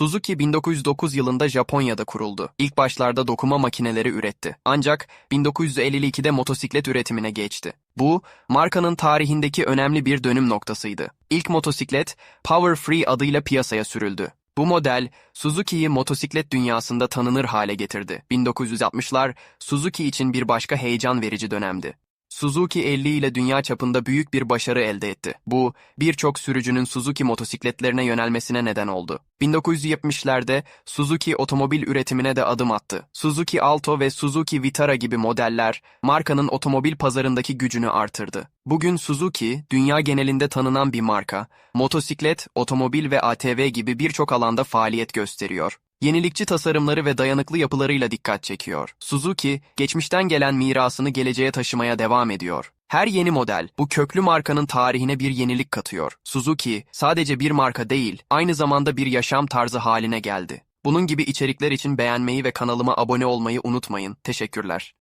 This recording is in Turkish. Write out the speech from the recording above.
Suzuki 1909 yılında Japonya'da kuruldu. İlk başlarda dokuma makineleri üretti. Ancak 1952'de motosiklet üretimine geçti. Bu, markanın tarihindeki önemli bir dönüm noktasıydı. İlk motosiklet Power Free adıyla piyasaya sürüldü. Bu model Suzuki'yi motosiklet dünyasında tanınır hale getirdi. 1960'lar Suzuki için bir başka heyecan verici dönemdi. Suzuki 50 ile dünya çapında büyük bir başarı elde etti. Bu, birçok sürücünün Suzuki motosikletlerine yönelmesine neden oldu. 1970'lerde Suzuki otomobil üretimine de adım attı. Suzuki Alto ve Suzuki Vitara gibi modeller markanın otomobil pazarındaki gücünü artırdı. Bugün Suzuki, dünya genelinde tanınan bir marka, motosiklet, otomobil ve ATV gibi birçok alanda faaliyet gösteriyor. Yenilikçi tasarımları ve dayanıklı yapılarıyla dikkat çekiyor. Suzuki, geçmişten gelen mirasını geleceğe taşımaya devam ediyor. Her yeni model bu köklü markanın tarihine bir yenilik katıyor. Suzuki sadece bir marka değil, aynı zamanda bir yaşam tarzı haline geldi. Bunun gibi içerikler için beğenmeyi ve kanalıma abone olmayı unutmayın. Teşekkürler.